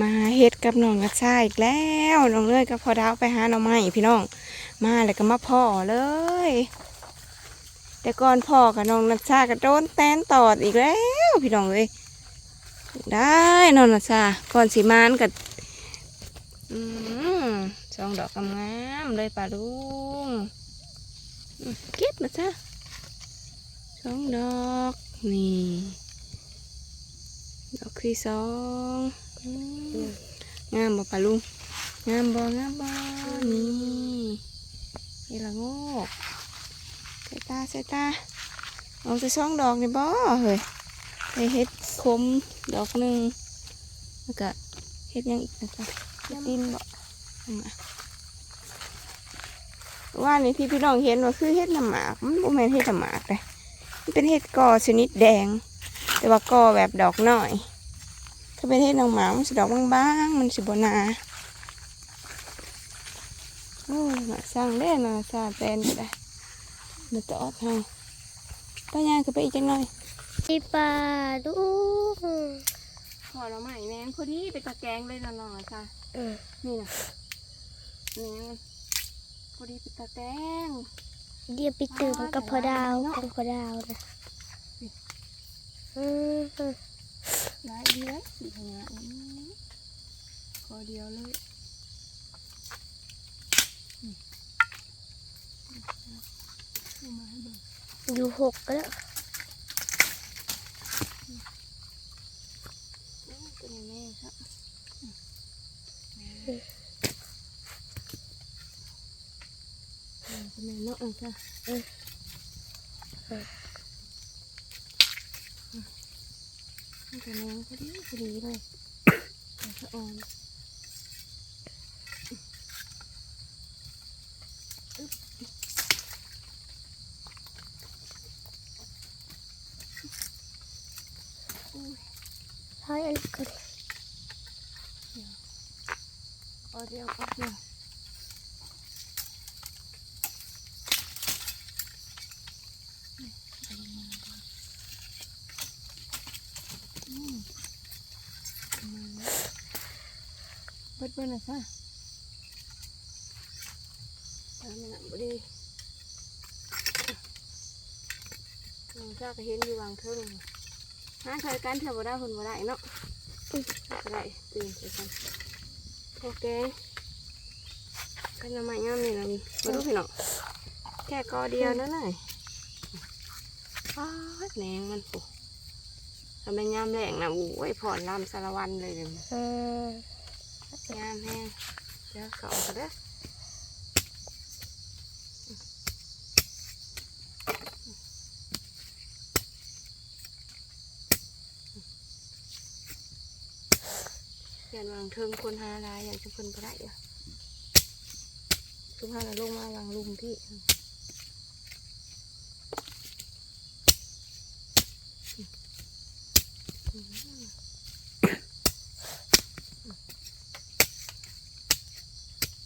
มาเฮ็ดกับน้องกระชายอีกแล้วน้องเลยกับพ่อดาวไปหาหน่อไม้พี่น้อง มาแล้วก็มาพ่อเลยแต่ก่อนพ่อกับน้องนัชชาก็โดนแตนตอดอีกแล้วพี่น้องเลยได้น้องนัชชาก่อนสีมานกับอืมสองดอกงามเลยป่าลุงเก็บมาจ้ะสองดอกนี่ดอกที่สอง งามบ่ป่าลุงงามบ่งามบ่นี่นี่ละโงกใส่ตาใส่ตาเอาจะช่องดอกนี่บ่เฮ้ยไปเฮ็ดคมดอกหนึ่งแล้วก็เฮ็ดยังอีกนะจ๊ะดินบ่เอามาว่านี่ที่พี่น้องเห็นว่าคือเฮ็ดน้ำหมากมันบ่แม่นเฮ็ดน้ำหมากเลยมันเป็นเฮ็ดกอชนิดแดง แต่ว่ากอแบบดอกน้อย ถ้าเป็นเฮ็ดน้ำหมากมันสิดอกบางๆมันสิบ่หนาโอ้ยน่าสร้างเด้น่าสร้างแปลนก็ได้เดี๋ยวจะออกให้ป้าย่างก็ไปอีกจังหน่อยพี่ปลาดูขอเราใหม่แมงพอดีไปตะแกรงเลยนะน้องอะค่ะเออนี่นะแมงพอดีไปตะแกรงเดี๋ยวไปตื่มกับพอดาวของพอดาวนะอืม ได้ดีเลยสีขนาดนี้ขอเดียวเลยนี่เอามาให้เบิ่งอยู่หกแล้วโอ้ยตัวนี้แม่ครับอืมเป็นแม่เนาะอะค่ะ มันจะแรงพอดีพอดีเลยแต่สะออนอุ้ย ท้ายอันก็ เอาเดียวเอาเดียวนี่เอาลงมาก่อนอืมเอามาแล้ว เบิดเบิดหน่อยค่ะตามไม่หนักบ่ดีลองซาก็เห็นอยู่วางเทิงหาเคยกันเถอะบ่ได้คนบ่ได้เนาะอืมบ่ได้ตื่นไปกันโอเคกันทำไมงามนี่ล่ะนี่มาดูพี่น้องแค่กอเดียวนั่นเลยอ้าวแหนงมันปุ๊ทำไมงามแรงนะโอ้ยผ่อนลำสารวันเลยเดี๋ยวนี้อืม งามแห้งเดี๋ยวเขาก็ได้ออยากวางเทิงคนหาลายอยากจะคนไปได้อะทุกท่านลงมาวางลุมพี่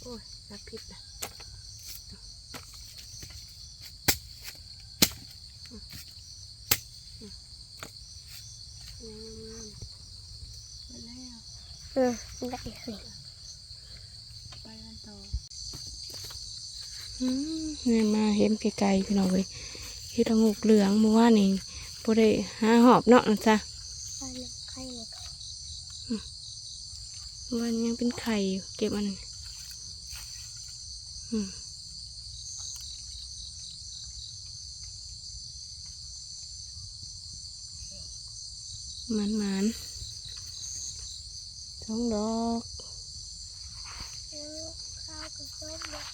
โอ้ยรับผิดนะงามๆไปแล้ว เออได้สิไปกันต่ออืมเนี่ยมาเห็นไกลๆพี่น้องเลยเห็ดงูเหลืองเมื่อวานนี่พอได้หาหอบเนาะนะจ๊ะวันยังเป็นไข่เก็บอันนั้นอืมมันมัน สองดอกข้าวกับส้มเนี่ย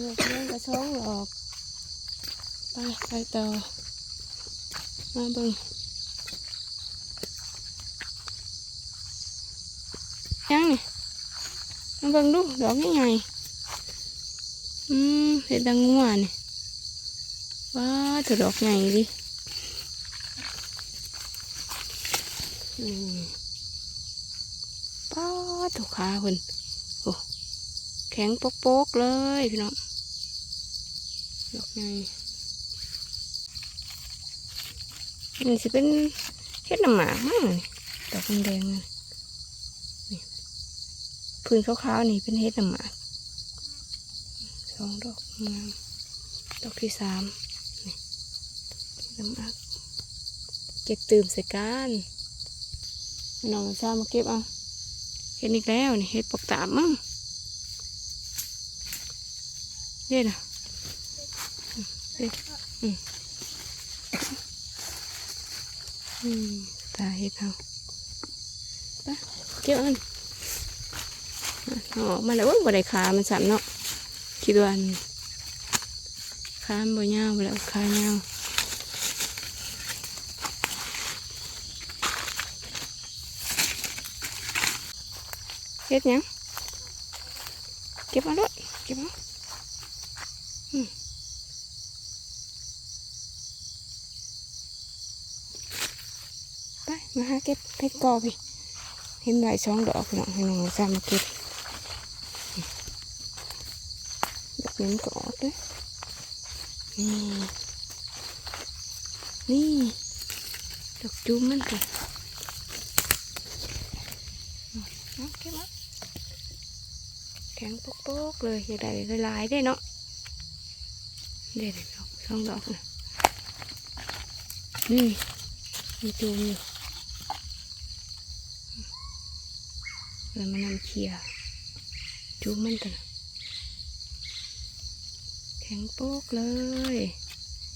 เลือกเล่นกระช่องดอกไปไปต่อมาบิ่งยังนี่มาบิ่งดูดอกยังไงอืมเห็ดดังงัวนี่ว้าถือดอกใหญ่ดิอืม ป้าถูกขาคนโอ้แข็งโป๊กๆเลยพี่น้องดอกใหญ่นี่สิเป็นเห็ดน้ำหมากมากเลยดอกแดงๆเลยพื้นขาวๆนี่เป็นเฮ็ดน้ำหมากสองดอกงามดอกที่สามนี่น้ำหมากเก็บตื่มใส่กันน้องชามาเก็บเอา เห็นอีกแล้วนี่เฮ็ดปกตาบมั้งเด็ดอะเด็ดอืมอืมตาเฮ็ดเอาไปเก็บเอันออกมาแล้วโอ้ยบ่ได้ขามันสั่นเนาะคิดว่าอันขามบ่ยาวแล้วขายาว เฮ็ดหยังเก็บมาด้วยเก็บมาอืมไปมาหาเก็บเพชรกอพี่เห็นใบสองดอกพี่น้องให้น้องซ้ำมาเก็บแบบนี้มันก็ออกเลยนี่นี่ดอกจุ้มมันกันเอาเก็บมา แข็งโป๊กๆเลยอยากได้หลายๆได้เนาะเด็ดดอกสองดอกนะนี่มีจุ้มอยู่แล้วมันนำเคลียร์จุ้มมันกันแข็งโป๊กเลย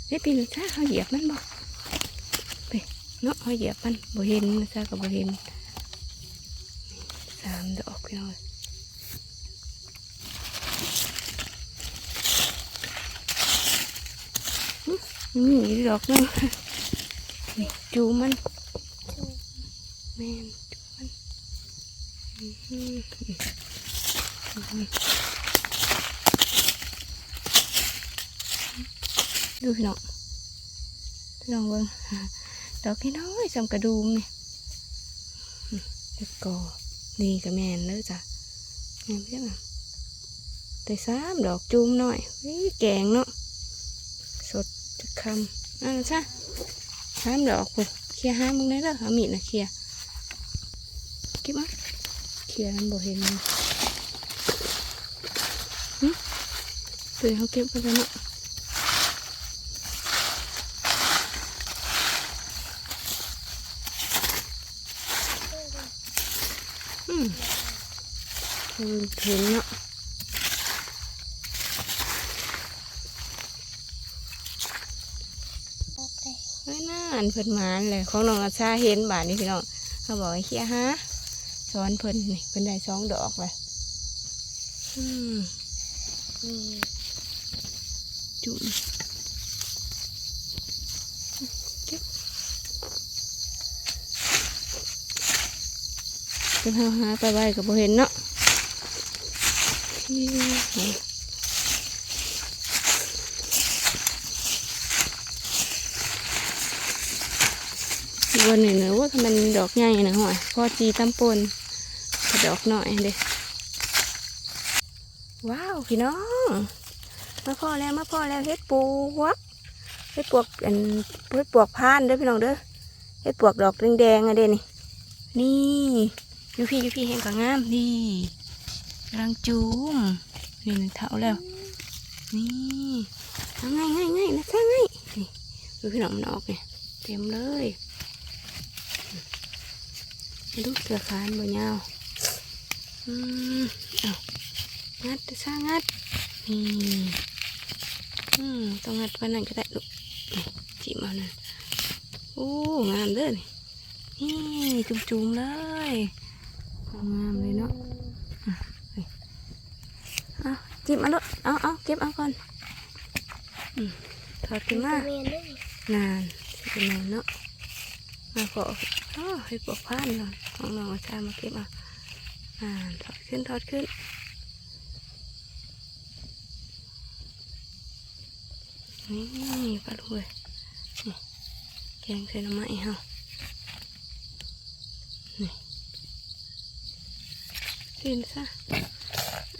เฮ้ยปีนซ่าเขาเหยียบมันบ่ไปเนาะเขาเหยียบมันบ่เห็นนะซ่าก็บ่เห็นสามดอกพี่น้อง นี่อีดอกนึงจูมันแม่นจูมันอือหือดูพี่น้องพี่น้องเบิ่งดอกน้อยๆสำกระดูมนี่อืมแล้วก็นี่ก็แม่นเลยจ้ะแม่นเพี้ยงอะแต่สามดอกจูมหน่อยแกงเนาะสด จะคำอะนะจ้ามดอกพุ่นเคลียร์ห้ามมึงได้แล้วเอามีดนะเคลียร์เก็บมาเคลียร์มันบ่เห็นเลยหึตัวเขาเก็บไปแล้วเนาะอืมเห็นเห็นเนาะ ออกเลย เฮ้ยน่านเพิ่นมานเลยของน้องอาชาเห็นบาทนี่พี่น้องเขาบอกให้เคลียฮะสอนเพิ่นนี่เพิ่นได้สองดอกเลยจุ่มเก็บเก็บหาหาไปไว้กับบ่เห็นเนาะ วันนี้เนอะว่าทำมันดอกใหญ่นะห่วยพอจีตำปนดอกหน่อยเด้ว้าวพี่น้องมาพ่อแล้วมาพ่อแล้วเฮ็ดปวกเฮ็ดปวกอันเฮ็ดปวกพานเด้อพี่น้องเด้อเฮ็ดปวกดอกแดงๆอะเด้นี่นี่อยู่พี่อยู่พี่เห็นก็งามนี่กำลังจูมนี่นเท่าแล้วนี่ง่ายง่ายง่ายนะซ่าง่ายนี่ดูพี่น้องมันออกเนี่ยเต็มเลย ดูเสือขานบ่ยาวอืมเอางัดซ่างัดนี่อืมต้องงัดวันนั้นก็ได้ลูกนี่จิมานะโอ้งามเด้อนี่นี่จุ่มๆเลยงามเลยเนาะเอาจิบมาลูกเอาเอาเก็บเอาก่อนอืมถอดขึ้นมาเมียนด้วยนานสิเป็นไงเนาะ มาขออ๋อให้ปลอกผ้านก่อนของน้องอาชามาเก็บเอาอ่าถอดขึ้นถอดขึ้นนี่ปลาลูกเลยแกงใส่น้ำไม้เฮานี่กินซะ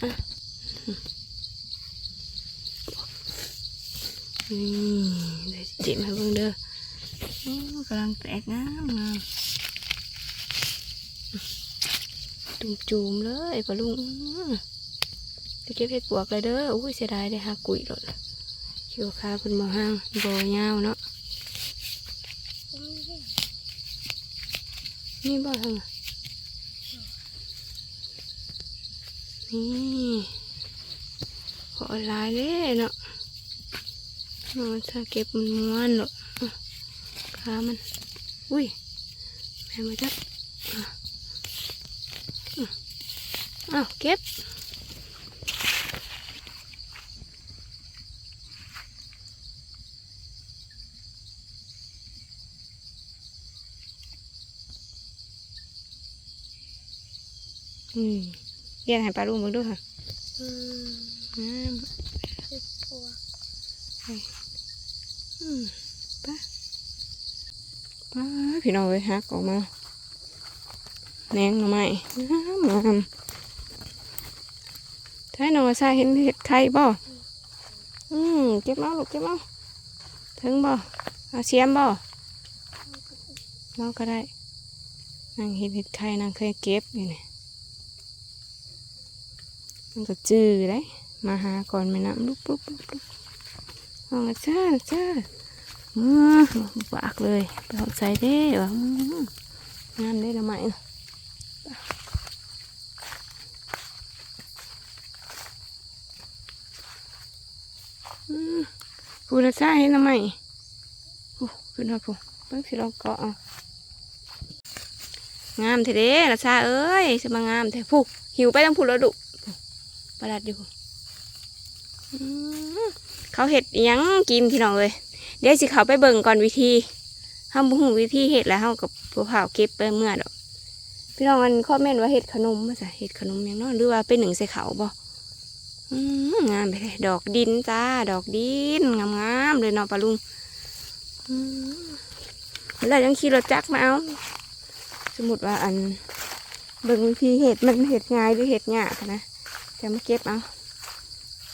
อะนี่เดี๋ยวจิ้มให้เบิ่งเด้อ กำลังแตกงามงามจุ่มจุ่มๆเลยปะลุงอื้อจะเก็บเห็ดปวกเลยเด้ออุ้ยเสียดายเลยฮะกุยหลดเขียวขาเป็นบ่ห้างบ่ยาวเนาะนี่บ่ทางนี่ขอลายเลยเนาะนอนถ้าเก็บมันม้วนหรอก อะขามัน อุ้ยแม่มาจับอะอะอ้าวเก็บอืมเรียนให้ปลาลุงมึงด้วยค่ะอืมอืมเห็ดปวกอืมไป้า ป้าพี่น้องเลยฮักออกมาแหนงหน่อไม้งามงามถ้าน้องชายเห็นเห็ดไข่บ่อืมเก็บเอาลูกเก็บเอาถึงบ่เอาเสียมบ่เราก็ได้นางเห็ดเห็ดไข่นางเคยเก็บอยู่นี่มันก็จืดเลยมาหาก่อนแม่น้ำลุกลุกลุกลุกเอาละจ้าจ้า อือปากเลยไปเอาใส่เด้ออืมงามได้ละไหมอืมพูดซ่าเห็นละไหมขึ้นมาพูเพิ่งสิลองเกาะเองามเถเด้ละซาเอ้ยจะมางามเถอะพูหิวไปต้องพูดแล้วดุประหลัดอยู่เขาเห็ดยังกินพี่น้องเลย เดี๋ยวสิเขาไปเบิ่งก่อนวิธีห้ามบุ้งวิธีเห็ดแล้วเฮากับผัวเผาเก็บไปเมื่อดอกพี่น้องมันคอแมเมนว่าเห็ดขนมมาจ้ะเห็ดขนมหยังเนาะหรือว่าเป็นหนึ่งใส่เขาบ่อืมงามไปเลยดอกดินจ้า ดอกดินงามๆเลยเนาะปลาลุงอืมแล้วยังขี่รถจักรมาเอาสมมติว่าอันเบิ่งวิธีเห็ดมันเห็ดง่ายหรือเห็ดยากนะจะมาเก็บเอา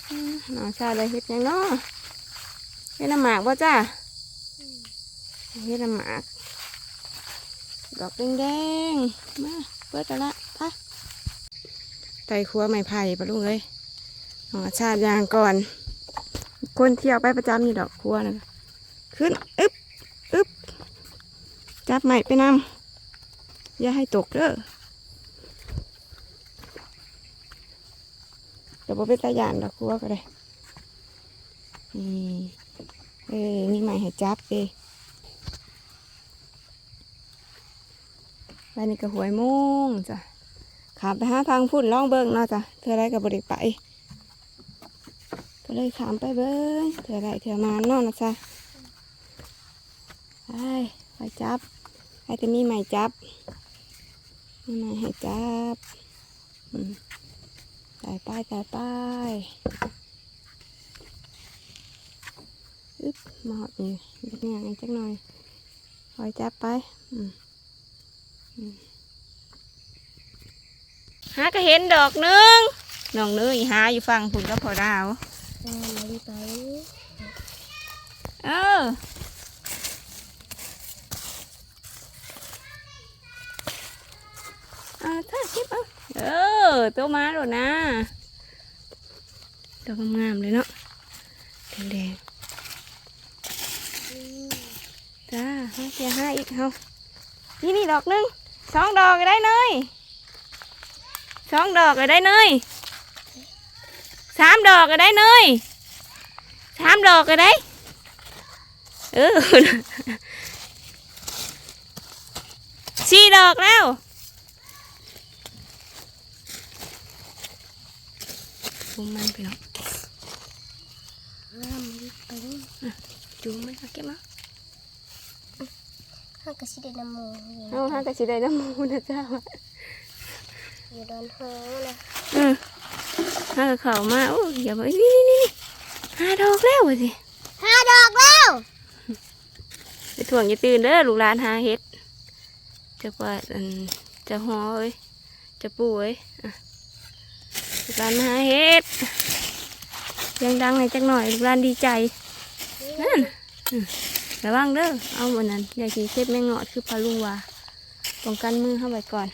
อืมน้อชาเลยเฮ็ดยังเนาะ เฮ็ดน้ำหมากบ่จ้าเฮ็ดน้ำหมาก ดอกแดงๆ มาเปิดกันละไปไตครัวไม้ไผ่ปะลุงเอ้ยน้อชาติยางก่อน คนเที่ยวไปประจำนี่ดอกครัวนะขึ้น อึ๊บอึ๊บจับไม้ไปนำอย่าให้ตกเด้อแต่บ่เป็นตาย่านดอกครัวก็ได้นี่ เอ้ยนี่ใหม่ให้จับเอไปนี่ก็หวยโมงจ้ะขามไปหาทางพุ่นล่องเบิ่งเนาะจ้ะเธอไรกับบริไปก็เลยขามไปเบิ่งเธอไรเธอมาเนาะนะจ้ะไปไปจับให้แต่มีใหม่จับมีใหม่ให้จับอืมตายป้ายตายป้ายอึ๊บ มาหอดนี่เด็กงานจักหน่อยคอยจับไปอืมอืมหาก็เห็นดอกนึงน้องนื้ออีหาอยู่ฟังผุนก็พอดาวเออเอาถ้าคลิปเอาเออตัวมาแล้วนะตัวงามเลยเนาะแดงๆ จ้าห้าเสียห้าอีกเฮานี่นี่ดอกหนึงสองดอกก็ได้เนยสองดอกก็ได้เนยสามดอกก็ได้เนยสามดอกก็ได้เออสี่ดอกแล้วจูงมันไปเนาะอ่ามาดีไปจูงมันมาเก็บมา ห้างกระสิเดน้ำมูกอยู่เอาห้ากระสีได้น้ำมูนะเจ้าอยู่ดอนเฮานะเออห้ากระเข่ามาโอ้ยอย่ามานี่นี่นี่ห้าดอกแล้วว่ะสิห้าดอกแล้วไปถ่วงอย่าตื่นเด้อลูกหลานหาเฮ็ดจะว่าอันจะหอเอ้ยจะปูเอ้ยอะลูกหลานมาหาเฮ็ดเสียังดังในอยจักหน่อยลูกหลานดีใจนั่นอืม ระวังเด้อ เอาวันนั้น อย่าขี่เช็ดแมงงาะคือพาลุงว่าป้องกันมือเข้าไว้ก่อน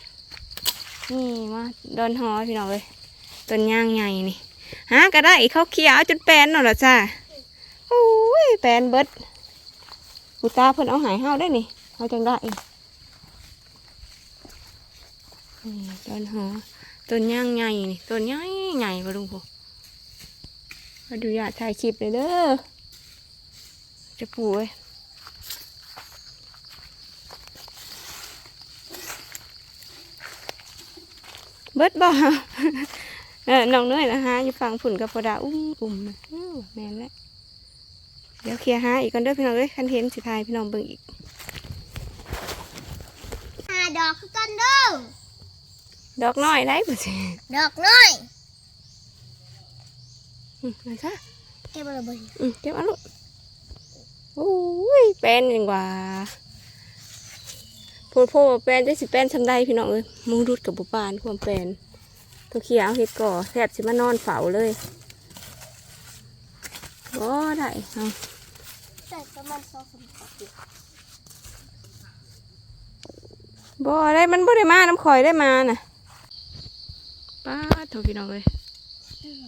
นี่มาดอนหอพี่น้องเลยต้นย่างใหญ่นี่หาก็ได้เขาเขียวจนแปนเนาะล่ะจ้าโอ้ยแปนเบิดกูตาเพิ่นเอาหายเฮาได้นี่เฮาจังได้นี่ดอนหอต้นย่างใหญ่นี่ต้นใหญ่ใหญ่กว่าลุงพูมาดูอยากถ่ายคลิปเลยเด้อจะปูเอ้ย เบิดบ่เออน้องเนยนะฮะอยู่ฝั่งฝุ่นกับปดาอุ้มอุ้มนะอ้าวแม่นแล้วเดี๋ยวเคลียร์หาอีกก่อนเด้อพี่น้องเอ้ยคันเห็นสิทายพี่น้องเบิ่งอีกหาดอกคือกันเด้อดอกน้อยได้บ่สิดอกน้อยอืมมาซะเก็บอะไรบ่อยอืมเก็บเอาลูกโอ้ยเป็นยังว่าโพดโพดเป็นได้สิเป็นทำได้พี่น้องเอ้ยมุงรุดกับบุปานความเป็นตัวเขียวเฮ็ดก่อแทบสิมานอนเฝ้าเลยบ่ได้เอาใส่ประมาณสองสามดอกอยู่บ่ได้มันบ่ได้มาน้ำข่อยได้มาน่ะป้าโถพี่น้องเอ้ย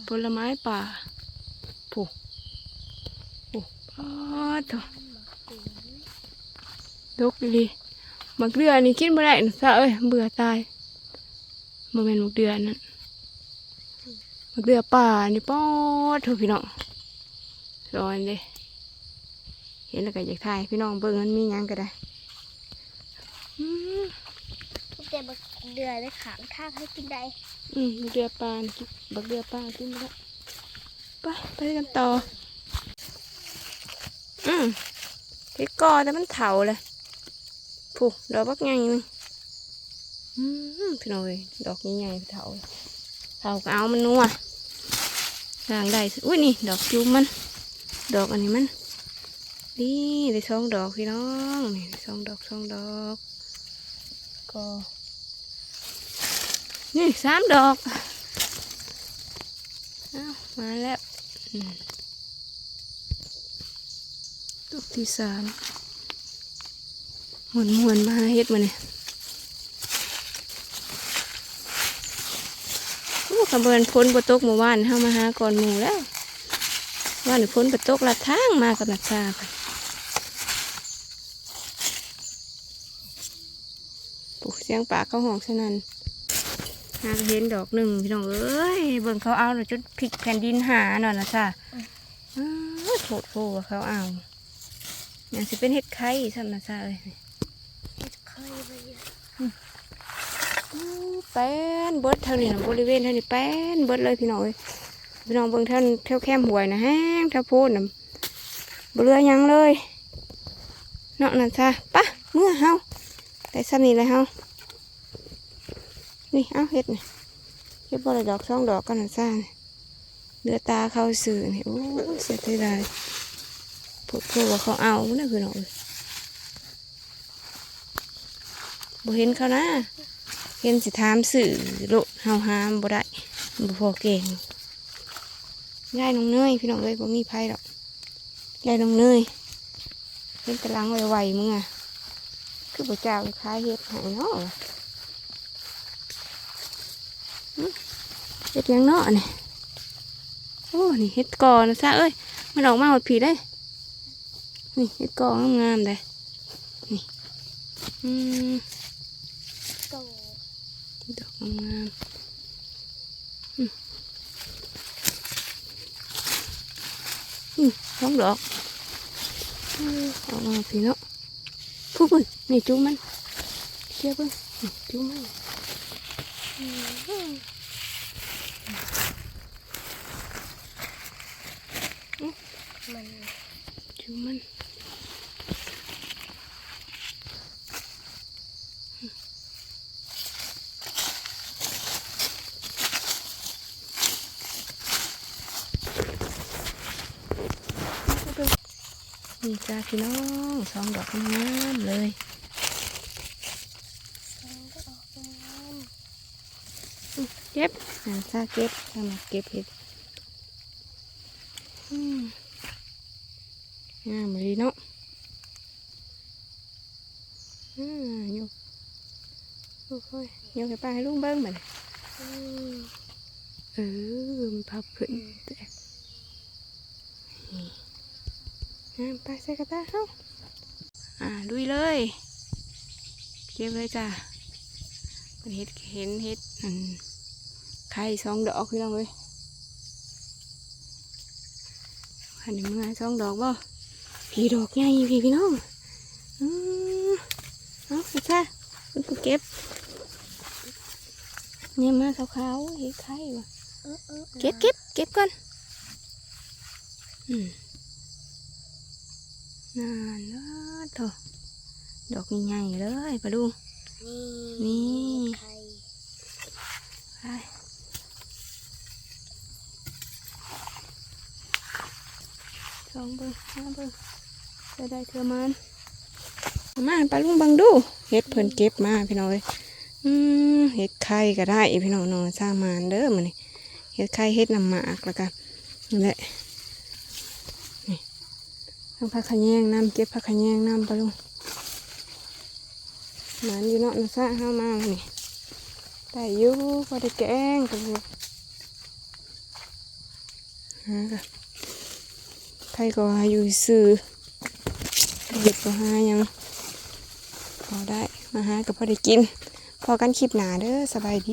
ผลไม้ป่าผู้โอ้ป้าโถดกดี มักเดือนี่กินบ่ได้นะซะเอ้ยเบื่อตายบ่แม่นมักเดือนั่นมักเดือป่านี่ป้อโถพี่น้องร้อนเด้เห็นแล้วก็อยากถ่ายพี่น้องเบิ่งมันมีหยังก็ได้อืมเก็บบักเดือยไปขางทางให้กินได้อืมบักเดือปลานี่กินบักเดือปลากินไปแล้วไปไปกันต่อ อืมที่กอแต่มันเถาเลย ผูกดอกบักใหญ่นึงอืมพี่น้อยดอกใหญ่ๆเถาเถาก็เอามันนัวทางได้สิอุ้ยนี่ดอกจุ่มมัน ดอกอันนี้มันนี่ได้สองดอกพี่น้องนี่ได้สองดอกสองดอกก็นี่สามดอกอ้าวมาแล้วอืมดอกที่สาม มุนมุนมาเฮ็ดมาเนี่ยโอ้ขบวนพ้นบตกเมื่อวานเข้ามาหาก่อนหมูแล้วว่าหนูพ้นบตกละทางมากับนักชาไปปลูกเสียงป่าเข้าห้องฉะนั้นหาเห็นดอกหนึ่งพี่น้องเอ้ยเบิ่งเขาเอาหน่อยจนพลิกแผ่นดินหาหน่อยนะจ้ะอ้าโถดโถเขาเอาอย่างสิเป็นเห็ดไข่ซ้ำนะจ้ะเอ้ย เคยไปเยอะ อู้แป้นเบิดเท่านี้นะบริเวณเท่านี้แป้นเบิดเลยพี่น้องพี่น้องเบิ่งเท่าเท่าแคมหวยนะแห้งเท่าโพดนะบเหลือยังเลยเนาะนะจ้ะปะเมื่อเฮาแต่ซ้ำนี้เลยเฮานี่เอาเห็ดนี่เฮ็ดบ่ได้ดอกสองดอกกันนะจ้านี่เลือตาเขาสื่อนี่โอ้เสียใจได้พวกพวกว่าเขาเอานะคือน้องเอ้ยบ่เห็นเขานะ เห็นสิถามสื่อโลดเฮาหามบ่ได้บ่พอเก่งยายน้องเนยพี่น้องเอ้ยบ่มีไผหรอกยายน้องเนยเห็นตะลังไวๆมึงอะคือบ่เจ้าคล้ายเฮ็ดให้เนาะเห็ดยังเนาะนี่โอ้นี่เห็ดกอนะซะเอ้ยมันออกมาหมดผีได้นี่เห็ดกองามๆเลยนี่อืม ดอกงามๆอืมอืมสองดอกอืมออกมาผีเนาะพูดปุ่นนี่จุ้มมันเชี่ยเพิ่งนี่จุ้มมันอืมมันจุมันนี่จ้าพี่น้องสองดอกงามๆเลยมันก็ออกเป็นงามเก็บอ่าซาเก็บทำมาเก็บเห็ดอืมงามเลยเนาะอืมอยู่โอ้ยเดี๋ยวไปป้าให้ลุงเบิ้งมาเลยอืมเออมันพับขึ้นแตกนี่อ่า ไปใส่กระตาเฮ้าอ่าลุยเลย เก็บเลยจ้ะมันเห็ดเห็นเห็ดอันไข่สองดอกพี่น้องเลยอันนี้มือสองดอกบ่พี่ดอกใหญ่พี่พี่น้องอืมเอาไปจ้ะคุณผู้เก็บเนี่ยมาขาวๆเห็ดไข่ว่ะเออเออเก็บเก็บเก็บก่อนอืม นานนะเถอะดอกใหญ่ๆเลยปลาดุงนี่ไข่ไปสองเบิ้งห้าเบิ้งจะได้เธอมันเอามาปลาลุงบังดูเห็ดเพิ่นเก็บมาพี่น้อยอืมเห็ดไข่ก็ได้พี่น้องนองสร้างมานเด้อมันนี่เห็ดไข่เห็ดน้ำหมากแล้วกันนี่แหละ ทำผักขะแยงน้ำเก็บผักขะแยงน้ำปลาลุงหมันอยู่เนาะนะซะห้ามานี่แต่อยู่พอได้แกงกันเลยฮะก็ใครก็หาอยู่ซื้อเด็กก็หายังพอได้มาหาก็พอได้กิน พอกันคลิปหนาเด้อสบายดี